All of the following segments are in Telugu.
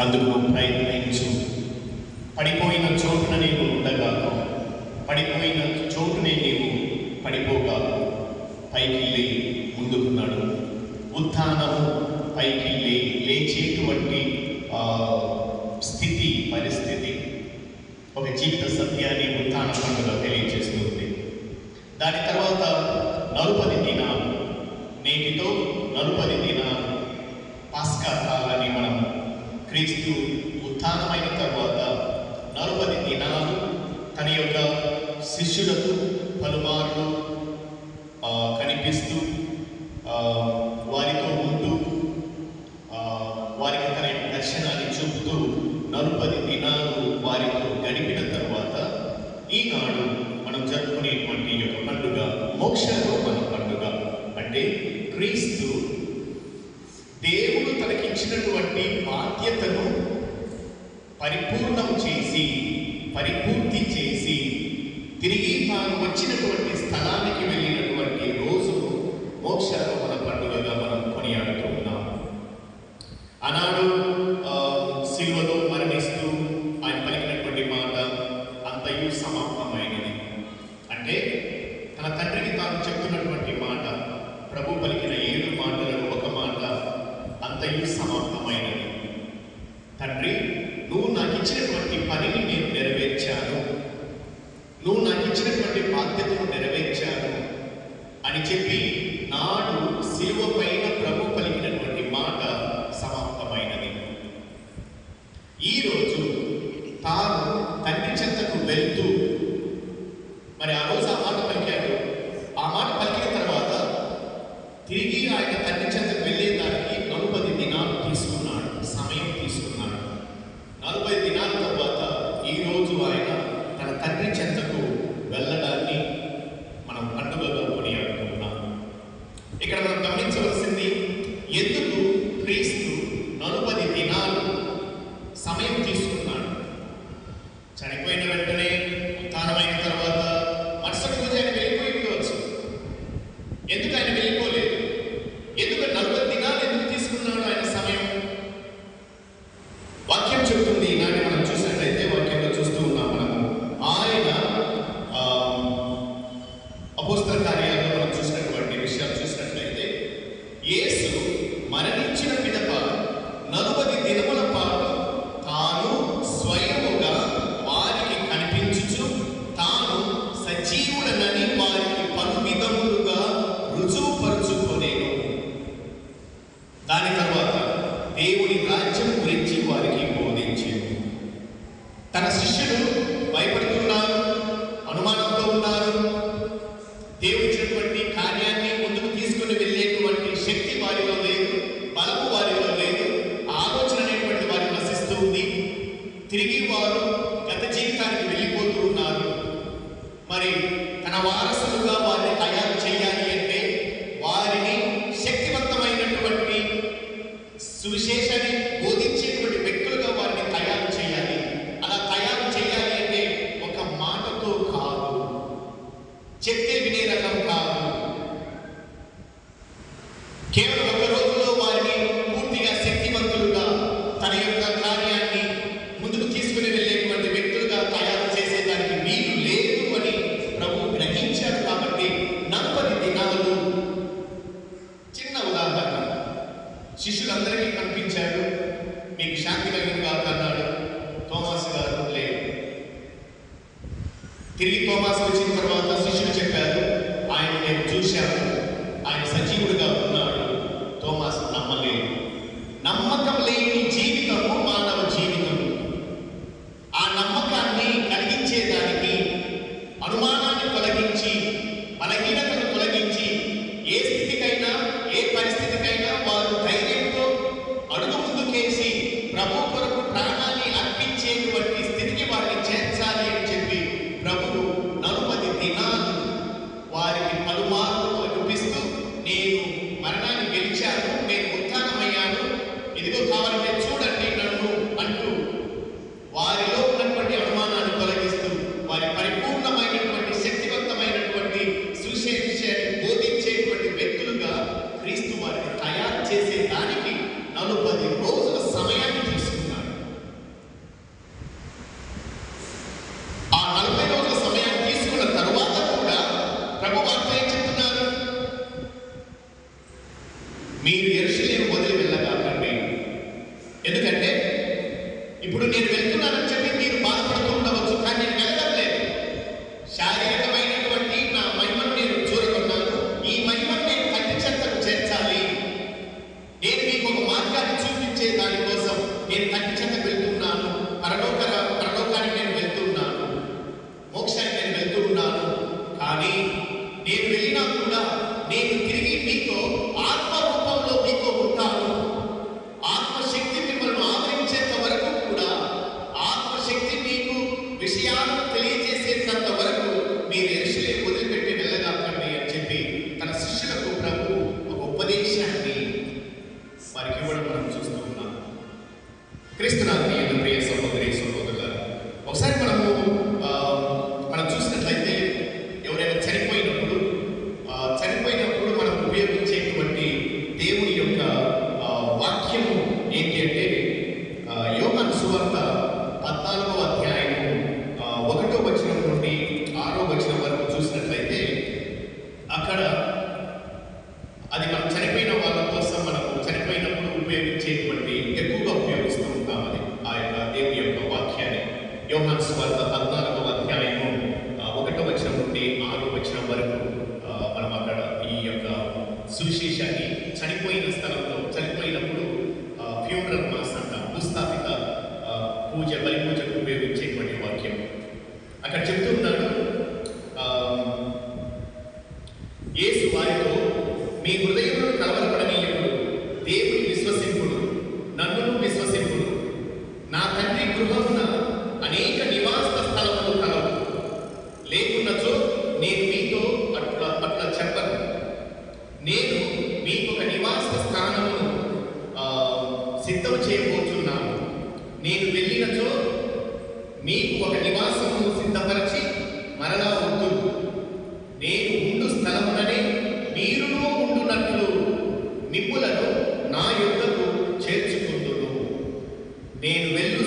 అందుకు ప్రయత్నించు. పడిపోయిన చోటున నీవు ఉండగాక పడిపోయిన చోటునే నీవు పడిపోగా పైకి లే ముందుకున్నాడు. ఉత్థానము పైకి లేచేటువంటి స్థితి పరిస్థితి. ఒక జీవిత సత్యాన్ని ఉత్థాన పండుగ తెలియజేస్తుంది దాని తర్వాత నలుపది దినాలు నేటితో నలుపది దినాలు పాస్కా కాలని మనం క్రీస్తు ఉత్థానమైన తర్వాత నలభై దినాలు తన యొక్క శిష్యులకు పలుమార్లు కనిపిస్తూ మరి పూర్తి చేసి తిరిగి తాను వచ్చినటువంటి స్థలానికి వెళ్ళినటువంటి రోజు మోక్షారోహణ పండుగగా మనం కొనియాడుతూ ఉన్నాం. ఆనాడు బాధ్యతను నెరవేర్చాను అని చెప్పి నాడు శిలువ పైన ప్రభు పలికినటువంటి మాట ఎందుకు అవమానాన్ని తొలగించి బలహీనతను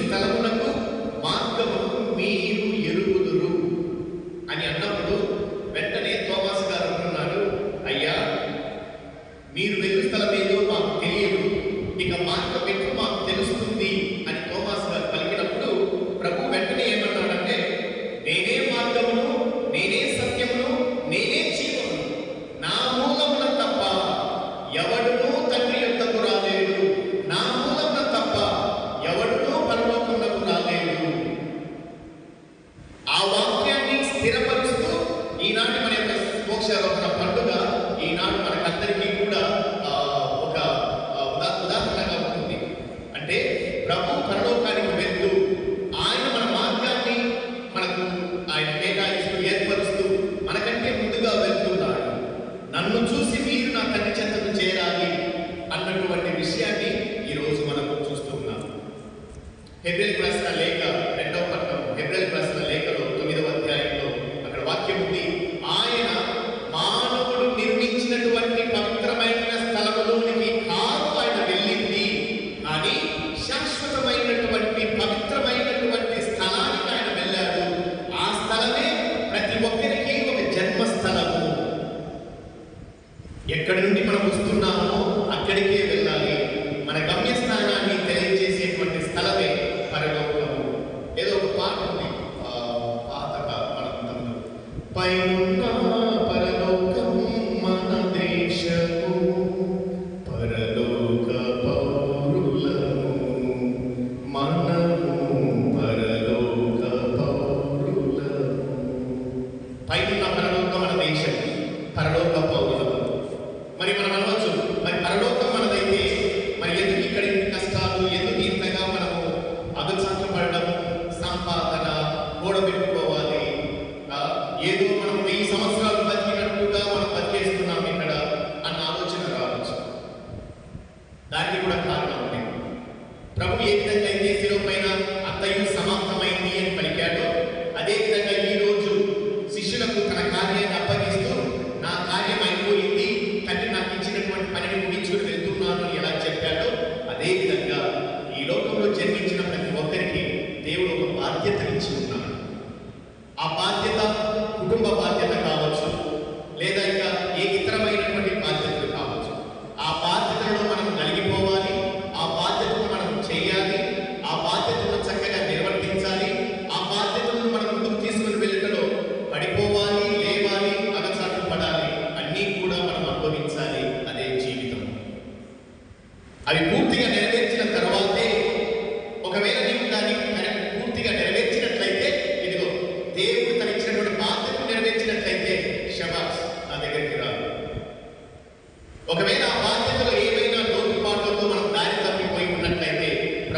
స్థలమునకు మార్గమును మీరు ఎరుగుదురు అని అన్నప్పుడు ఆనందించే ఒక పండుగ ఈనాడు మనకందరికీ దానికి కూడా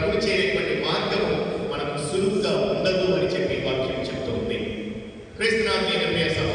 ప్రభు గమనించేటువంటి మార్గము మనకు సులువుగా ఉండదు అని చెప్పి వాక్యం చెప్తూ ఉంది. క్రీస్తునాథ్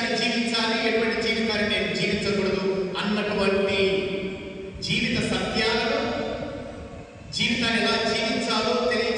జీవితాన్ని జీవించాలి ఎటువంటి జీవితాన్ని నేను జీవించకూడదు అన్నటువంటి జీవిత సత్యాలను జీవితాన్ని ఎలా జీవించాలో తెలియ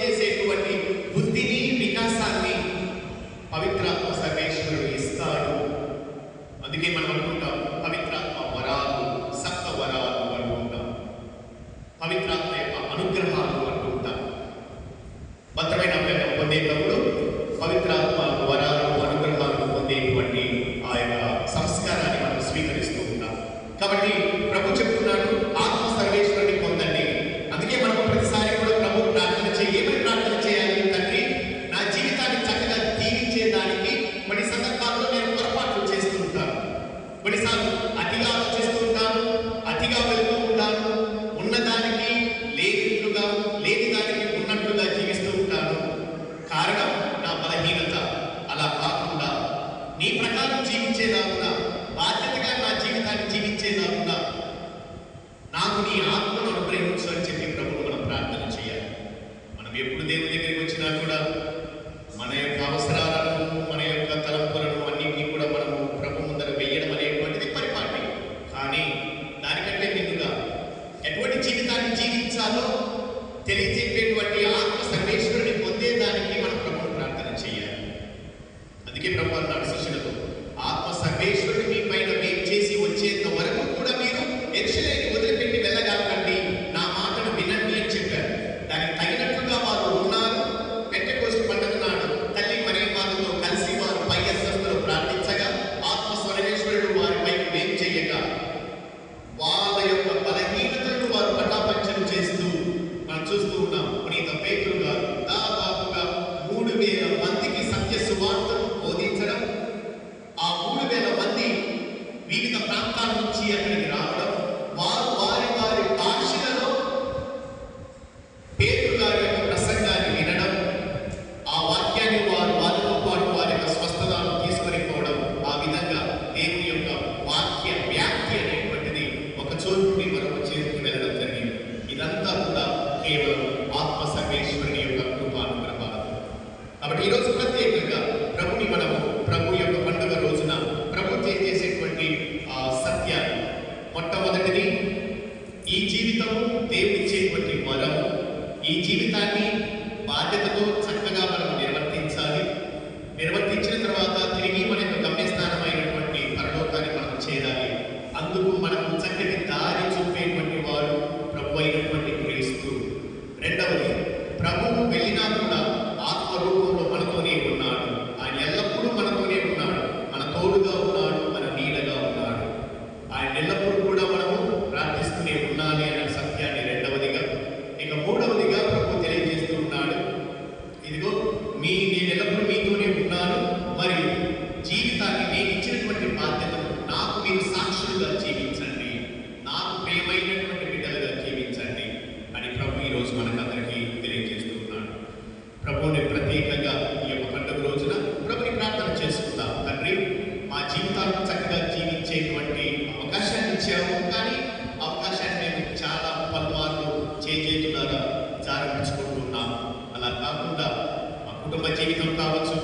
జీవించేదాకున్నా బాధ్యతగా నా జీవితాన్ని జీవించేదాకున్నా నాకు నీ ఆత్మను అనుగ్రహించు అని చెప్పి ఈ జీవితాన్ని కుటుంబ జీవితం కావచ్చు